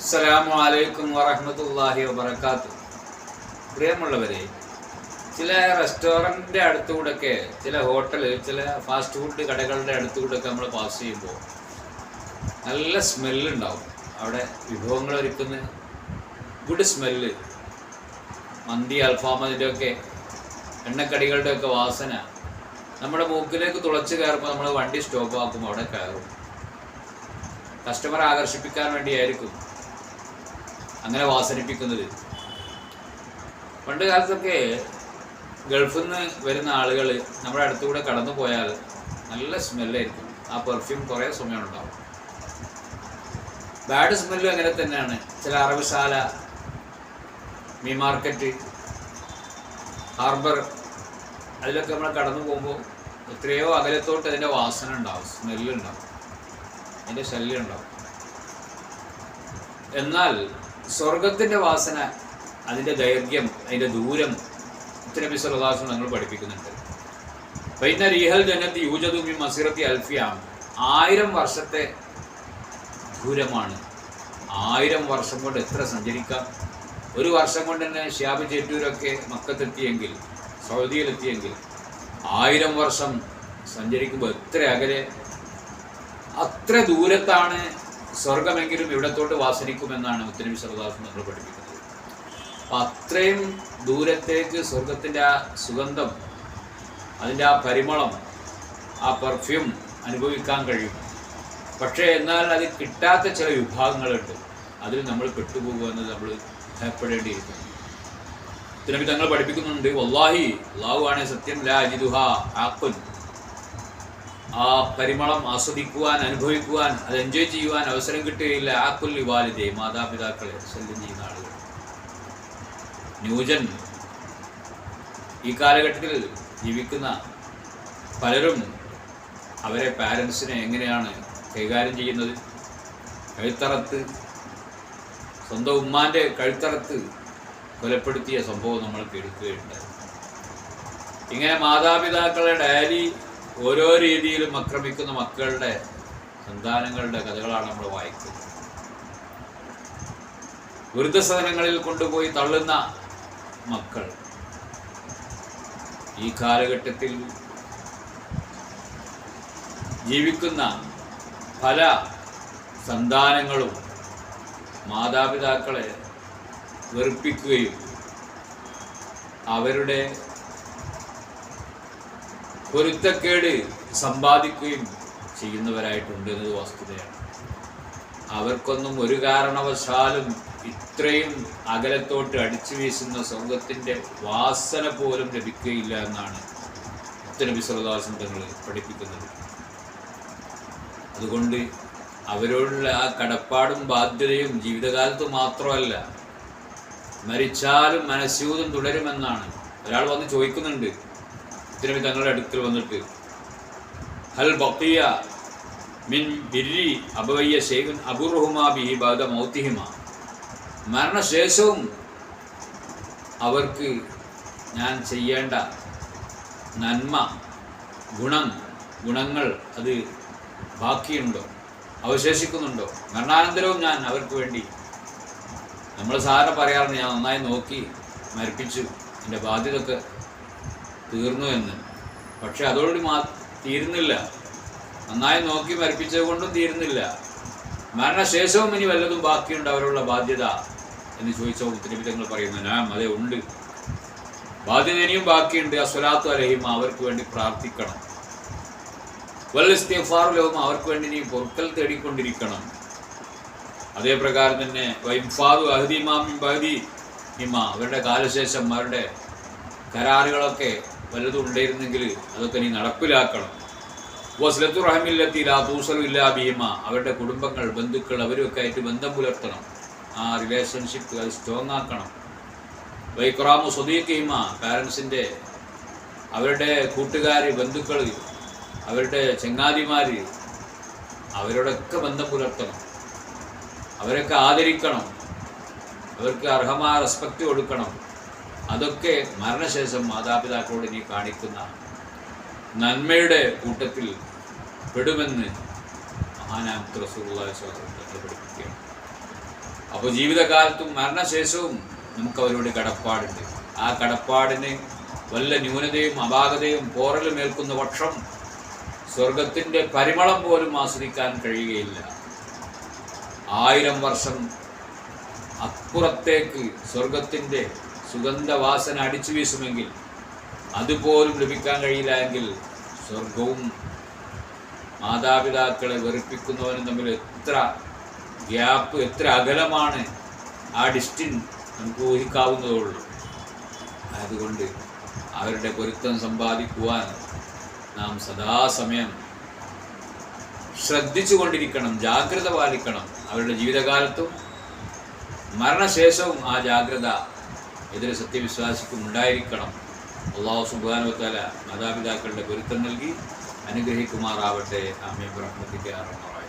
അസ്സലാമു അലൈക്കും വറഹ്മത്തുള്ളാഹി വബറകാത്തു പ്രിയമുള്ളവരെ ചില റെസ്റ്റോറന്റിന്റെ അടുത്തുകൂടെയൊക്കെ ചില ഹോട്ടൽ ചില ഫാസ്റ്റ് ഫുഡ് കടകളുടെ അടുത്തുകൂടെയൊക്കെ നമ്മൾ പാസ് ചെയ്യുമ്പോൾ നല്ല സ്മെല്ലുണ്ടാവും അവിടെ വിഭവങ്ങൾ ഒരുക്കുന്ന ഗുഡ് സ്മെല്ല് മന്തി അൽഫാമതിന്റെ ഒക്കെ എണ്ണക്കടികളുടെ ഒക്കെ വാസന നമ്മുടെ മൂക്കിലേക്ക് തുളച്ച് കയറുമ്പോൾ നമ്മൾ വണ്ടി സ്റ്റോപ്പ് ആക്കുമ്പോൾ അവിടെ കയറും. കസ്റ്റമർ ആകർഷിപ്പിക്കാൻ വേണ്ടിയായിരിക്കും അങ്ങനെ വാസനിപ്പിക്കുന്നത് പണ്ട് കാലത്തൊക്കെ ഗൾഫിൽ നിന്ന് വരുന്ന ആളുകൾ നമ്മുടെ അടുത്തുകൂടെ കടന്നു പോയാൽ നല്ല സ്മെല്ലായിരിക്കും. ആ പെർഫ്യൂം കുറേ സമയം ഉണ്ടാവും ബാഡ് സ്മെല്ലും അങ്ങനെ തന്നെയാണ്. ചില അറബിശാല മീൻ മാർക്കറ്റ് ഹാർബർ അതിലൊക്കെ നമ്മൾ കടന്നു പോകുമ്പോൾ എത്രയോ അകലത്തോട്ട് അതിന്റെ വാസന ഉണ്ടാവും. സ്മെല്ലുണ്ടാവും അതിന്റെ ശല്യം ഉണ്ടാവും. എന്നാൽ സ്വർഗത്തിന്റെ വാസന അതിന്റെ ദൈർഘ്യം അതിന്റെ ദൂരം ഇത്തരം സല്ലാസ് ഞങ്ങൾ പഠിപ്പിക്കുന്നുണ്ട്. വൈന്ന റീഹൽ ജനത്ത് യൂജതൂമി മസിറത്തി അൽഫിയാം. ആയിരം വർഷത്തെ ദൂരമാണ്. ആയിരം വർഷം കൊണ്ട് എത്ര സഞ്ചരിക്കാം? ഒരു വർഷം കൊണ്ട് തന്നെ ഷ്യാബ് ചേറ്റൂരൊക്കെ മക്കത്തെത്തിയെങ്കിൽ സൗദിയിലെത്തിയെങ്കിൽ ആയിരം വർഷം സഞ്ചരിക്കുമ്പോൾ എത്ര അകലെ? അത്ര ദൂരത്താണ് സ്വർഗമെങ്കിലും ഇവിടത്തോട്ട് വാസനിക്കുമെന്നാണ് മുത്തനബി സർദാസ് നമ്മൾ പഠിപ്പിക്കുന്നത്. അപ്പം അത്രയും ദൂരത്തേക്ക് സ്വർഗത്തിന്റെ ആ സുഗന്ധം അതിന്റെ ആ പരിമളം ആ പെർഫ്യൂം അനുഭവിക്കാൻ കഴിയും. പക്ഷേ എന്നാൽ അത് കിട്ടാത്ത ചില വിഭാഗങ്ങളുണ്ട്. അതിൽ നമ്മൾ പെട്ടുപോകുക എന്നത് നമ്മൾ ഭയപ്പെടേണ്ടിയിരിക്കുന്നു. ഇതിനൊക്കെ തങ്ങൾ പഠിപ്പിക്കുന്നുണ്ട് വല്ലാഹി അള്ളാഹു ആണ് സത്യം ലാ അജിദുഹ ആക്കുൻ ആ പരിമളം ആസ്വദിക്കുവാൻ അനുഭവിക്കുവാൻ അത് എൻജോയ് ചെയ്യുവാൻ അവസരം കിട്ടുകയില്ല. ആ കൊല്ലി വാലിദേ മാതാപിതാക്കളെ ശല്യം ചെയ്യുന്ന ആളുകൾ ന്യൂജൻ ഈ കാലഘട്ടത്തിൽ ജീവിക്കുന്ന പലരും അവരെ പാരൻസിനെ എങ്ങനെയാണ് കൈകാര്യം ചെയ്യുന്നത്? കഴുത്തറത്ത് സ്വന്തം ഉമ്മാന്റെ കഴുത്തറത്ത് കൊലപ്പെടുത്തിയ സംഭവം നമ്മൾ കേൾക്കുകയുണ്ടായി. ഇങ്ങനെ മാതാപിതാക്കളെ ഡയലി ഓരോ രീതിയിലും ആക്രമിക്കുന്ന മക്കളുടെ സന്താനങ്ങളുടെ കഥകളാണ് നമ്മൾ വായിക്കുന്നത്. വൃദ്ധസദനങ്ങളിൽ കൊണ്ടുപോയി തള്ളുന്ന മക്കൾ ഈ കാലഘട്ടത്തിൽ ജീവിക്കുന്ന പല സന്താനങ്ങളും മാതാപിതാക്കളെ വെറുപ്പിക്കുകയും അവരുടെ പൊരുത്തക്കേട് സമ്പാദിക്കുകയും ചെയ്യുന്നവരായിട്ടുണ്ട് എന്നത് വസ്തുതയാണ്. അവർക്കൊന്നും ഒരു കാരണവശാലും ഇത്രയും അകലത്തോട്ട് അടിച്ചു വീശുന്ന സ്വർഗത്തിന്റെ വാസന പോലും ലഭിക്കുകയില്ല എന്നാണ് മുത്തനബി സർദാസ് തങ്ങൾ പഠിപ്പിക്കുന്നത്. അതുകൊണ്ട് അവരോടുള്ള ആ കടപ്പാടും ബാധ്യതയും ജീവിതകാലത്ത് മാത്രമല്ല മരിച്ചാലും മനസ്യൂതം തുടരുമെന്നാണ്. ഒരാൾ വന്ന് ചോദിക്കുന്നുണ്ട് ഇതിനു തങ്ങളുടെ അടുക്കൽ വന്നിട്ട് ഹൽ ബക്കിയ മിൻ ബിരി അബവയ്യ ഷെയ്ഖുൻ അബുറുഹുമാ ബിഹി ബാദ മൗത്തിഹിമ. മരണശേഷവും അവർക്ക് ഞാൻ ചെയ്യേണ്ട നന്മ ഗുണം ഗുണങ്ങൾ അത് ബാക്കിയുണ്ടോ? അവശേഷിക്കുന്നുണ്ടോ? മരണാനന്തരവും ഞാൻ അവർക്ക് വേണ്ടി നമ്മൾ സാറിന് പറയാറുണ്ട് ഞാൻ നന്നായി നോക്കി മരിപ്പിച്ചു എന്റെ ബാധ്യതയൊക്കെ തീർന്നു എന്ന്. പക്ഷെ അതോടുകൂടി മാ തീരുന്നില്ല. നന്നായി നോക്കി മരിപ്പിച്ചത് കൊണ്ടും തീരുന്നില്ല. മരണശേഷവും ഇനി വല്ലതും ബാക്കിയുണ്ട് അവരുള്ള ബാധ്യത എന്ന് ചോദിച്ച ഉത്തരവിധങ്ങൾ പറയുന്നു. ഞാൻ അതെ ഉണ്ട്. ബാധ്യത ഇനിയും ബാക്കിയുണ്ട്. അസ്വലാത്തു അലഹിമ അവർക്ക് വേണ്ടി പ്രാർത്ഥിക്കണം. വല്ലിസ്തിഫാറുലവും അവർക്ക് വേണ്ടി നീ പൊറുക്കൽ തേടിക്കൊണ്ടിരിക്കണം. അതേപ്രകാരം തന്നെ വൈഫാദു അഹദിമാമിൻ ബഹദി ഹിമ. അവരുടെ കാലശേഷം അവരുടെ കരാറുകളൊക്കെ വല്ലതും ഉണ്ടായിരുന്നെങ്കിൽ അതൊക്കെ നീ നടപ്പിലാക്കണം. വസ്ലത്തു റഹമില്ലെത്തി ലാ തൂസലു ഇല്ലാ ഭീമ അവരുടെ കുടുംബങ്ങൾ ബന്ധുക്കൾ അവരൊക്കെ ആയിട്ട് ബന്ധം പുലർത്തണം. ആ റിലേഷൻഷിപ്പ് അത് സ്ട്രോങ് ആക്കണം. വൈക്രാമു സ്വദീഖീമ പാരൻസിന്റെ അവരുടെ കൂട്ടുകാർ ബന്ധുക്കൾ അവരുടെ ചങ്ങാതിമാർ അവരോടൊക്കെ ബന്ധം പുലർത്തണം. അവരൊക്കെ ആദരിക്കണം. അവർക്ക് അർഹമായ റെസ്പെക്റ്റ് കൊടുക്കണം. അതൊക്കെ മരണശേഷം മാതാപിതാക്കളോട് നീ കാണിക്കുന്ന നന്മയുടെ കൂട്ടത്തിൽ പെടുമെന്ന് മഹാനാം റസൂള്ളി അപ്പോൾ ജീവിതകാലത്തും മരണശേഷവും നമുക്ക് അവരോട് കടപ്പാടുണ്ട്. ആ കടപ്പാടിന് വല്ല ന്യൂനതയും അപാകതയും പോറലും ഏൽക്കുന്ന പക്ഷം സ്വർഗത്തിന്റെ പരിമളം പോലും ആസ്വദിക്കാൻ കഴിയുകയില്ല. ആയിരം വർഷം അപ്പുറത്തേക്ക് സ്വർഗത്തിന്റെ സുഗന്ധവാസന അടിച്ചു വീശുമെങ്കിൽ അതുപോലും ലഭിക്കാൻ കഴിയില്ല എങ്കിൽ സ്വർഗവും മാതാപിതാക്കളെ വെറുപ്പിക്കുന്നവനും തമ്മിൽ എത്ര ഗ്യാപ്പ് എത്ര അകലമാണ് ആ ഡിസ്റ്റിൻ നമുക്ക് ഊഹിക്കാവുന്നതുള്ളൂ അതുകൊണ്ട് അവരുടെ പൊരുത്തം സമ്പാദിക്കുവാൻ നാം സദാസമയം ശ്രദ്ധിച്ചു കൊണ്ടിരിക്കണം ജാഗ്രത പാലിക്കണം. അവരുടെ ജീവിതകാലത്തും മരണശേഷവും ആ ജാഗ്രത എതിരെ സത്യവിശ്വാസിക്കും ഉണ്ടായിരിക്കണം അള്ളാഹു സുബാനുവത്താല മാതാപിതാക്കളുടെ പൊരുത്തം നൽകി അനുഗ്രഹിക്കുമാറാവട്ടെ. അമ്മയും ബ്രഹ്മത്തിക്കാറുണ്ട്